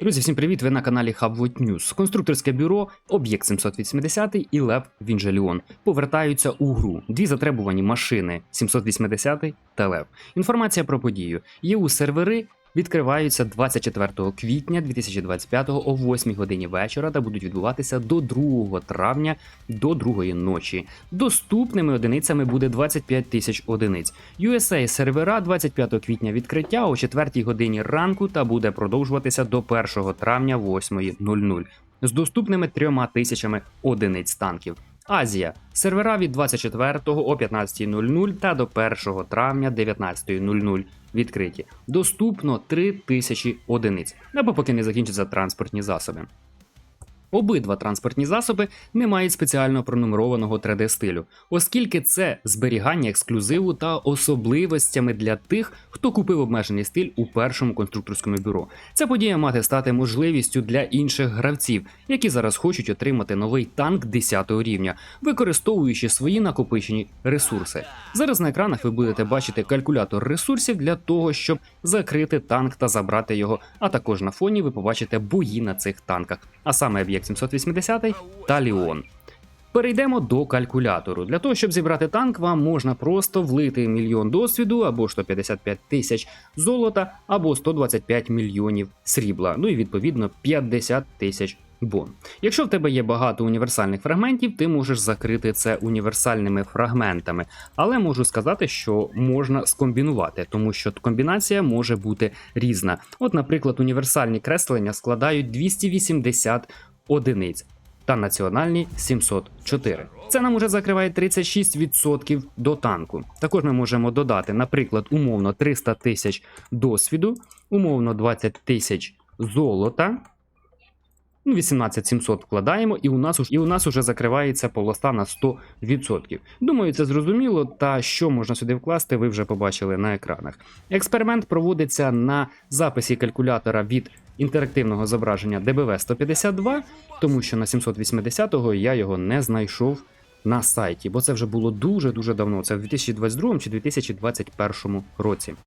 Друзі, всім привіт! Ви на каналі Hubwood News. Конструкторське бюро, об'єкт 780 і Лев Вінжеліон повертаються у гру. Дві затребувані машини 780 та Лев. Інформація про подію. є у сервери відкриваються 24 квітня 2025 о 8 годині вечора та будуть відбуватися до 2 травня до 2 ночі. Доступними одиницями буде 25 тисяч одиниць. USA сервера 25 квітня відкриття о 4 годині ранку та буде продовжуватися до 1 травня 8.00 з доступними трьома тисячами одиниць танків. Азія сервера від 24 о 15.00 та до 1 травня 19.00 відкриті. Доступно 3 тисячі одиниць, або поки не закінчаться транспортні засоби. Обидва транспортні засоби не мають спеціально пронумерованого 3D стилю, оскільки це зберігання ексклюзиву та особливостями для тих, хто купив обмежений стиль у першому конструкторському бюро. Ця подія має стати можливістю для інших гравців, які зараз хочуть отримати новий танк 10 рівня, використовуючи свої накопичені ресурси. Зараз на екранах ви будете бачити калькулятор ресурсів для того, щоб закрити танк та забрати його. А також на фоні ви побачите бої на цих танках, а саме об'єкт 780 та Ліон. Перейдемо до калькулятору. Для того, щоб зібрати танк, вам можна просто влити мільйон досвіду або 155 тисяч золота, або 125 мільйонів срібла. Ну і відповідно 50 тисяч бон. Якщо в тебе є багато універсальних фрагментів, ти можеш закрити це універсальними фрагментами. Але можу сказати, що можна скомбінувати, тому що комбінація може бути різна. От, наприклад, універсальні креслення складають 280 одиниць. Та національні 704. Це нам уже закриває 36% до танку. Також ми можемо додати, наприклад, умовно 300 тисяч досвіду, умовно 20 тисяч золота. Ну, 18 700 вкладаємо, і у нас і у нас уже закривається полоста на 100%. Думаю, це зрозуміло. Та що можна сюди вкласти, ви вже побачили на екранах. Експеримент проводиться на записі калькулятора від інтерактивного зображення DBV 152, тому що на 780-го я його не знайшов на сайті, бо це вже було дуже дуже давно. Це в 2022 чи 2021 році.